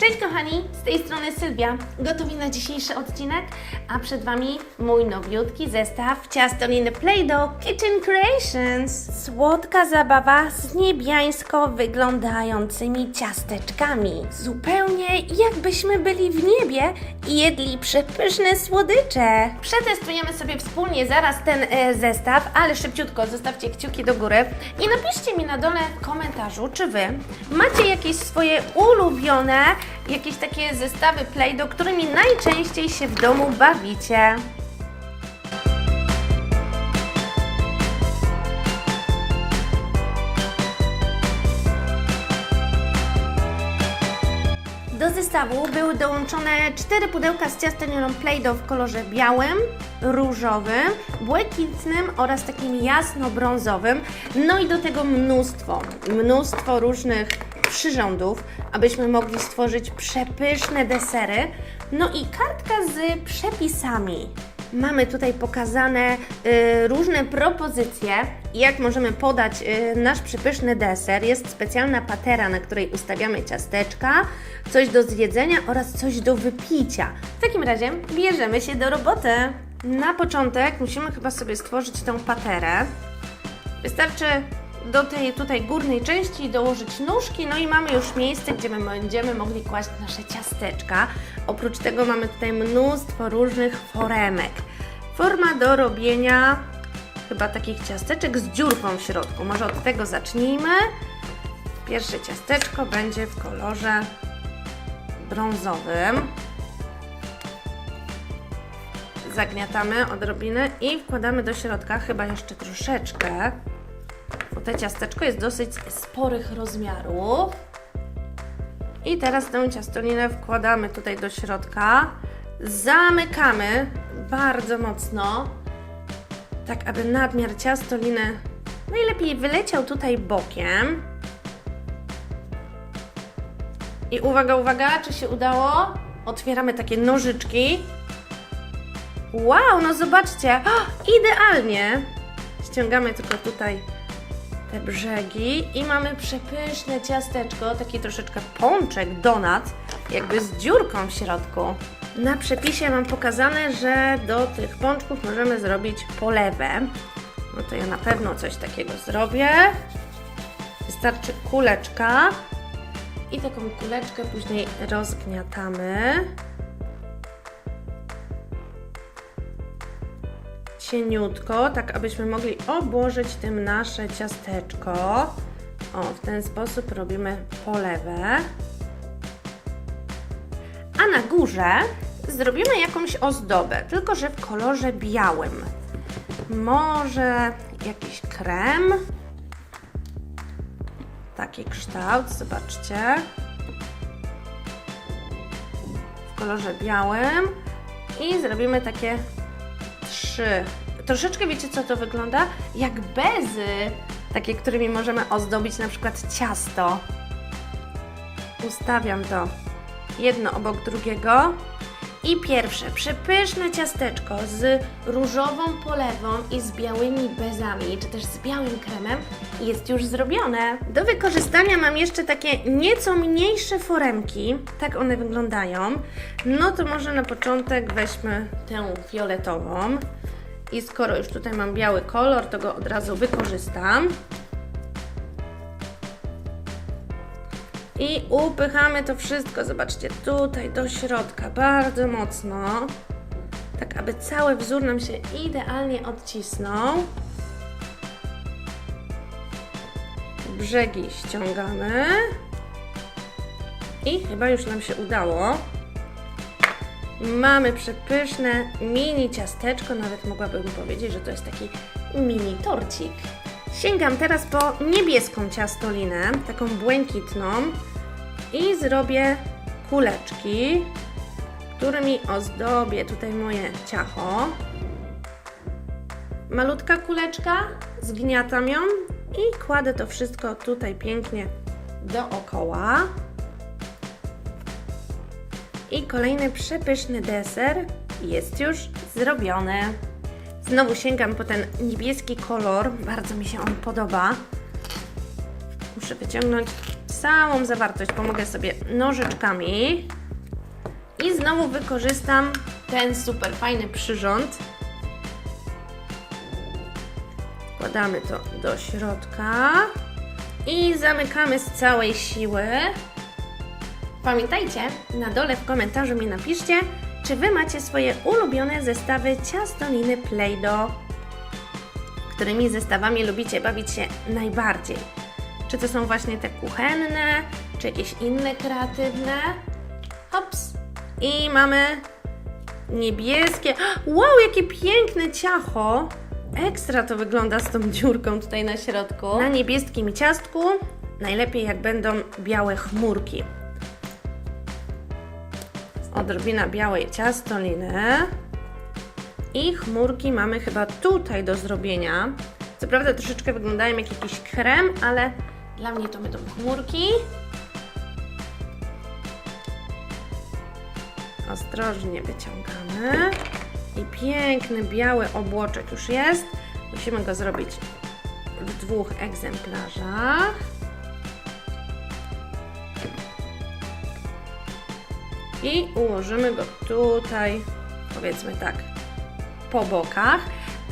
Cześć kochani, z tej strony Sylwia. Gotowi na dzisiejszy odcinek? A przed Wami mój nowiutki zestaw ciastoliny Play-Doh Kitchen Creations. Słodka zabawa z niebiańsko wyglądającymi ciasteczkami. Zupełnie jakbyśmy byli w niebie i jedli przepyszne słodycze. Przetestujemy sobie wspólnie zaraz ten e, zestaw, ale szybciutko zostawcie kciuki do góry i napiszcie mi na dole w komentarzu, czy Wy macie jakieś swoje ulubione, jakieś takie zestawy Play-Doh, którymi najczęściej się w domu bawicie. Do zestawu były dołączone cztery pudełka z ciastoliną Play-Doh w kolorze białym, różowym, błękitnym oraz takim jasno-brązowym. No i do tego mnóstwo, mnóstwo różnych przyrządów, abyśmy mogli stworzyć przepyszne desery. No i kartka z przepisami. Mamy tutaj pokazane y, różne propozycje, jak możemy podać y, nasz przepyszny deser. Jest specjalna patera, na której ustawiamy ciasteczka, coś do zjedzenia oraz coś do wypicia. W takim razie bierzemy się do roboty. Na początek musimy chyba sobie stworzyć tą paterę. Wystarczy do tej tutaj górnej części dołożyć nóżki, no i mamy już miejsce, gdzie my będziemy mogli kłaść nasze ciasteczka. Oprócz tego mamy tutaj mnóstwo różnych foremek. Forma do robienia chyba takich ciasteczek z dziurką w środku. Może od tego zacznijmy. Pierwsze ciasteczko będzie w kolorze brązowym. Zagniatamy odrobinę i wkładamy do środka chyba jeszcze troszeczkę bo to ciasteczko jest dosyć sporych rozmiarów. I teraz tę ciastolinę wkładamy tutaj do środka. Zamykamy bardzo mocno, tak aby nadmiar ciastoliny najlepiej wyleciał tutaj bokiem. I uwaga, uwaga, czy się udało? Otwieramy takie nożyczki. Wow, no zobaczcie, idealnie. Ściągamy tylko tutaj te brzegi i mamy przepyszne ciasteczko, taki troszeczkę pączek, donat, jakby z dziurką w środku. Na przepisie mam pokazane, że do tych pączków możemy zrobić polewę. No to ja na pewno coś takiego zrobię. Wystarczy kuleczka i taką kuleczkę później rozgniatamy. Cieniutko, tak abyśmy mogli obłożyć tym nasze ciasteczko. O, w ten sposób robimy polewę. A na górze zrobimy jakąś ozdobę, tylko że w kolorze białym. Może jakiś krem. Taki kształt, zobaczcie. W kolorze białym. I zrobimy takie trzy. Troszeczkę wiecie, co to wygląda? Jak bezy, takie, którymi możemy ozdobić na przykład ciasto. Ustawiam to jedno obok drugiego. I pierwsze, przepyszne ciasteczko z różową polewą i z białymi bezami, czy też z białym kremem jest już zrobione. Do wykorzystania mam jeszcze takie nieco mniejsze foremki, tak one wyglądają. No to może na początek weźmy tę fioletową. I skoro już tutaj mam biały kolor, to go od razu wykorzystam. I upychamy to wszystko, zobaczcie, tutaj do środka, bardzo mocno, tak aby cały wzór nam się idealnie odcisnął. Brzegi ściągamy. I chyba już nam się udało. Mamy przepyszne mini ciasteczko, nawet mogłabym powiedzieć, że to jest taki mini torcik. Sięgam teraz po niebieską ciastolinę, taką błękitną i zrobię kuleczki, którymi ozdobię tutaj moje ciacho. Malutka kuleczka, zgniatam ją i kładę to wszystko tutaj pięknie dookoła. I kolejny przepyszny deser jest już zrobiony. Znowu sięgam po ten niebieski kolor, bardzo mi się on podoba. Muszę wyciągnąć całą zawartość. Pomogę sobie nożyczkami. I znowu wykorzystam ten super fajny przyrząd. Wkładamy to do środka i zamykamy z całej siły. Pamiętajcie, na dole w komentarzu mi napiszcie, czy Wy macie swoje ulubione zestawy ciastoliny Play-Doh. Którymi zestawami lubicie bawić się najbardziej? Czy to są właśnie te kuchenne, czy jakieś inne kreatywne? Hops! I mamy niebieskie. Wow, jakie piękne ciacho! Ekstra to wygląda z tą dziurką tutaj na środku. Na niebieskim ciastku najlepiej jak będą białe chmurki. Odrobina białej ciastoliny. I chmurki mamy chyba tutaj do zrobienia. Co prawda troszeczkę wyglądają jak jakiś krem, ale dla mnie to będą chmurki. Ostrożnie wyciągamy. I piękny biały obłoczek już jest. Musimy go zrobić w dwóch egzemplarzach. I ułożymy go tutaj, powiedzmy tak, po bokach.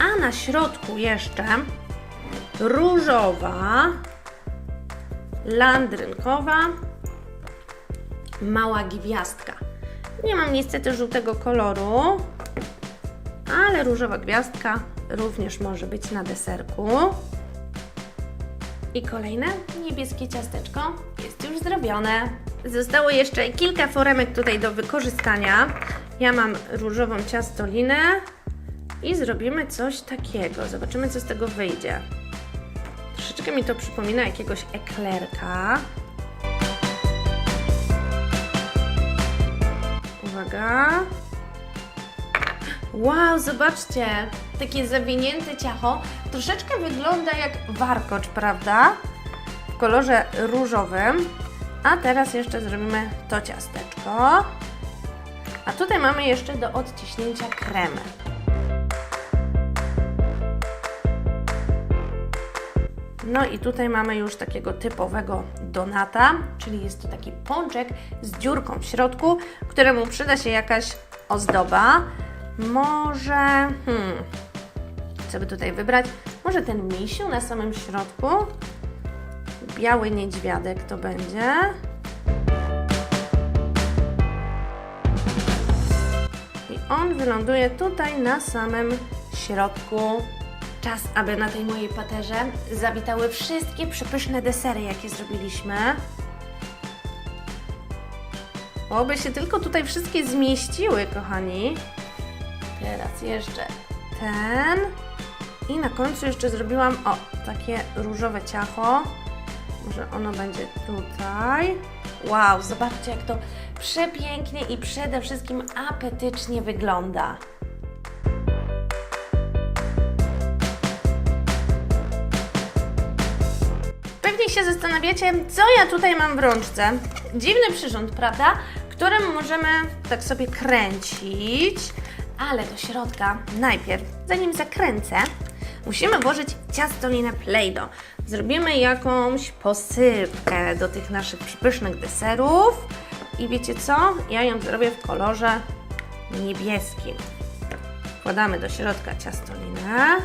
A na środku jeszcze różowa, landrynkowa, mała gwiazdka. Nie mam niestety żółtego koloru, ale różowa gwiazdka również może być na deserku. I kolejne niebieskie ciasteczko jest już zrobione. Zostało jeszcze kilka foremek tutaj do wykorzystania. Ja mam różową ciastolinę i zrobimy coś takiego. Zobaczymy, co z tego wyjdzie. Troszeczkę mi to przypomina jakiegoś eklerka. Uwaga. Wow, zobaczcie, takie zawinięte ciacho. Troszeczkę wygląda jak warkocz, prawda? W kolorze różowym. A teraz jeszcze zrobimy to ciasteczko. A tutaj mamy jeszcze do odciśnięcia kremy. No i tutaj mamy już takiego typowego donata, czyli jest to taki pączek z dziurką w środku, któremu przyda się jakaś ozdoba. Może, hmm, co by tutaj wybrać? Może ten misiu na samym środku? Biały niedźwiadek to będzie. I on wyląduje tutaj na samym środku. Czas, aby na tej mojej paterze zawitały wszystkie przepyszne desery, jakie zrobiliśmy. Oby się tylko tutaj wszystkie zmieściły, kochani. Teraz jeszcze ten. I na końcu jeszcze zrobiłam, o, takie różowe ciacho. Może ono będzie tutaj. Wow, zobaczcie jak to przepięknie i przede wszystkim apetycznie wygląda. Pewnie się zastanawiacie, co ja tutaj mam w rączce. Dziwny przyrząd, prawda? Którym możemy tak sobie kręcić, ale do środka najpierw, zanim zakręcę, musimy włożyć ciastolinę Play-Doh. Zrobimy jakąś posypkę do tych naszych przepysznych deserów i wiecie co? Ja ją zrobię w kolorze niebieskim. Wkładamy do środka ciastolinę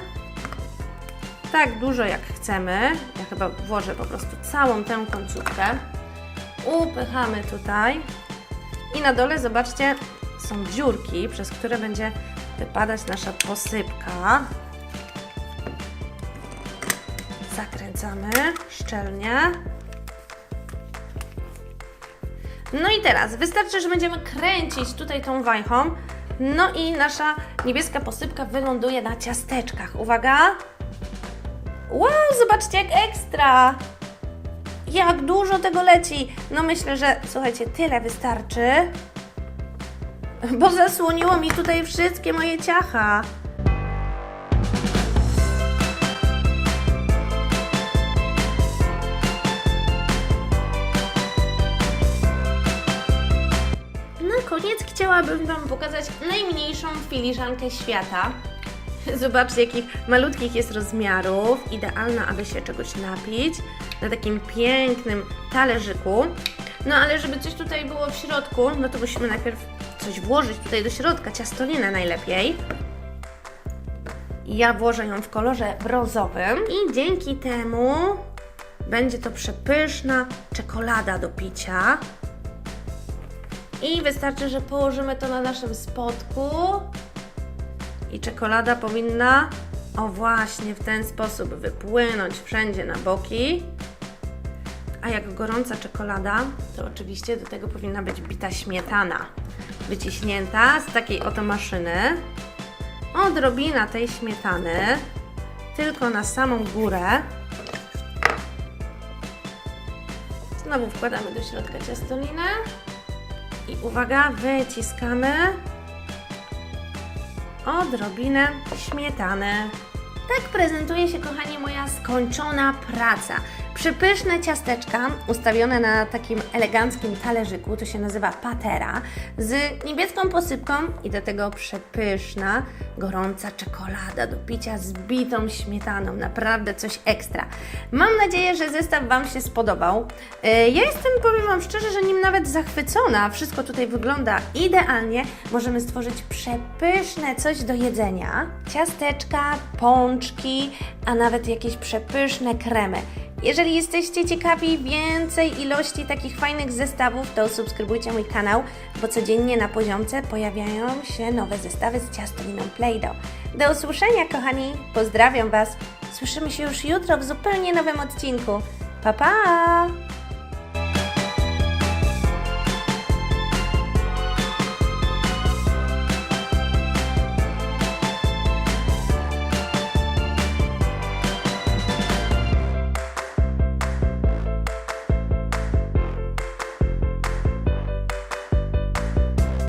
tak dużo jak chcemy. Ja chyba włożę po prostu całą tę końcówkę. Upychamy tutaj. I na dole, zobaczcie, są dziurki, przez które będzie wypadać nasza posypka. Zakręcamy szczelnie. No i teraz wystarczy, że będziemy kręcić tutaj tą wajchą. No i nasza niebieska posypka wyląduje na ciasteczkach. Uwaga! Wow, zobaczcie jak ekstra! Jak dużo tego leci! No myślę, że słuchajcie, tyle wystarczy. Bo zasłoniło mi tutaj wszystkie moje ciacha. Chciałabym Wam pokazać najmniejszą filiżankę świata. Zobaczcie, jakich malutkich jest rozmiarów. Idealna, aby się czegoś napić. Na takim pięknym talerzyku. No ale żeby coś tutaj było w środku, no to musimy najpierw coś włożyć tutaj do środka. Ciastolinę najlepiej. Ja włożę ją w kolorze brązowym i dzięki temu będzie to przepyszna czekolada do picia. I wystarczy, że położymy to na naszym spodku i czekolada powinna, o właśnie, w ten sposób wypłynąć wszędzie na boki. A jak gorąca czekolada, to oczywiście do tego powinna być bita śmietana, wyciśnięta z takiej oto maszyny. Odrobina tej śmietany, tylko na samą górę. Znowu wkładamy do środka ciastolinę i uwaga, wyciskamy odrobinę śmietany. Tak prezentuje się, kochani, moja skończona praca. Przepyszne ciasteczka ustawione na takim eleganckim talerzyku, to się nazywa patera, z niebieską posypką i do tego przepyszna, gorąca czekolada do picia z bitą śmietaną. Naprawdę coś ekstra. Mam nadzieję, że zestaw Wam się spodobał. Yy, Ja jestem, powiem Wam szczerze, że nim nawet zachwycona. Wszystko tutaj wygląda idealnie. Możemy stworzyć przepyszne coś do jedzenia. Ciasteczka, pączki, a nawet jakieś przepyszne kremy. Jeżeli jesteście ciekawi więcej ilości takich fajnych zestawów, to subskrybujcie mój kanał, bo codziennie na poziomce pojawiają się nowe zestawy z ciastoliną Play-Doh. Do usłyszenia, kochani. Pozdrawiam Was. Słyszymy się już jutro w zupełnie nowym odcinku. Pa, pa!